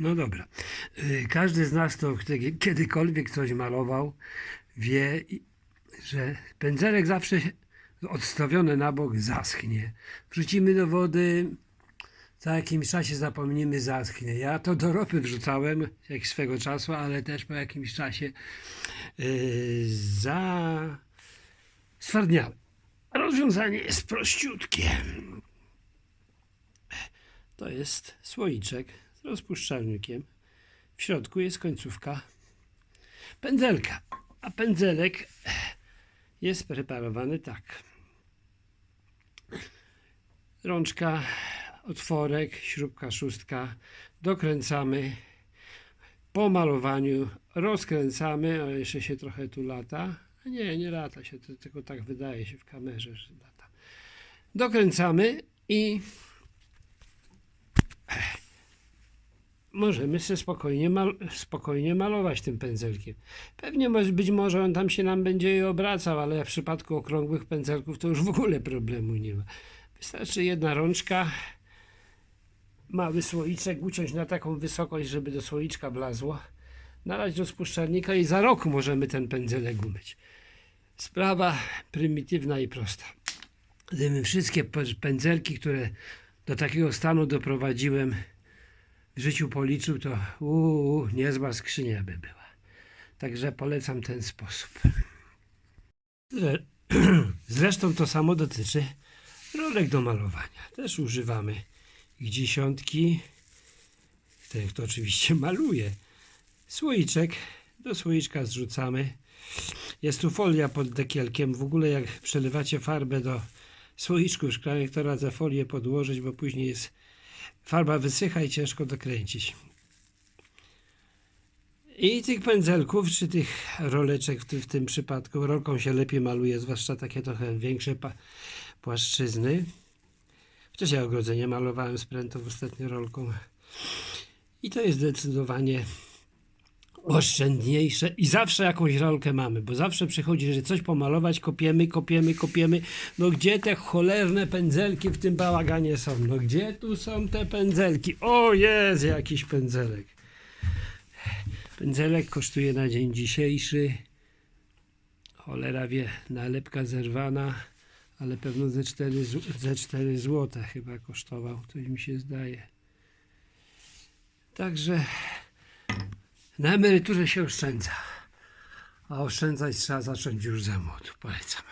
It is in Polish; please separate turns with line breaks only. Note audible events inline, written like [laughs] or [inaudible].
No dobra. Y, Każdy z nas, kto kiedy- kiedykolwiek coś malował, wie, że pędzelek zawsze odstawiony na bok zaschnie. Wrzucimy do wody, za jakimś czasie zapomnimy, zaschnie. Ja to do ropy wrzucałem jak swego czasu, ale też po jakimś czasie yy, za stwardniały. Rozwiązanie jest prościutkie. To jest słoiczek rozpuszczalnikiem. W środku jest końcówka pędzelka, a pędzelek jest preparowany tak. Rączka, otworek, śrubka szóstka, dokręcamy. Po malowaniu rozkręcamy, o jeszcze się trochę tu lata. Nie, nie lata się, to tylko tak wydaje się w kamerze, że lata. Dokręcamy i możemy sobie spokojnie, mal, spokojnie malować tym pędzelkiem. Pewnie być może on tam się nam będzie obracał, ale w przypadku okrągłych pędzelków to już w ogóle problemu nie ma. Wystarczy jedna rączka, mały słoiczek uciąć na taką wysokość, żeby do słoiczka wlazło, nalać do spuszczalnika i za rok możemy ten pędzelek umyć. Sprawa prymitywna i prosta. Gdybym wszystkie pędzelki, które do takiego stanu doprowadziłem, życiu policzył, to uuu, niezła skrzynia by była. Także polecam ten sposób. Zre- [clears throat] Zresztą to samo dotyczy rolek do malowania. Też używamy ich dziesiątki. Ten, kto oczywiście [laughs] maluje. Słoiczek. Do słoiczka zrzucamy. Jest tu folia pod dekielkiem. W ogóle jak przelewacie farbę do słoiczków szklanych, to radzę folię podłożyć, bo później jest farba wysycha i ciężko dokręcić. I tych pędzelków, czy tych roleczek w, w tym przypadku, rolką się lepiej maluje, zwłaszcza takie trochę większe płaszczyzny. Chociaż ja ogrodzenie malowałem z ostatnio rolką. I to jest zdecydowanie oszczędniejsze i zawsze jakąś rolkę mamy, bo zawsze przychodzi, że coś pomalować, kopiemy, kopiemy, kopiemy. No gdzie te cholerne pędzelki w tym bałaganie są? No gdzie tu są te pędzelki? O jest jakiś pędzelek. Pędzelek kosztuje na dzień dzisiejszy. Cholera wie, nalepka zerwana, ale pewno ze 4, zł- ze 4 złote chyba kosztował, coś mi się zdaje. Także na emeryturze się oszczędza. A oszczędzać trzeba zacząć już za młodu. Polecam.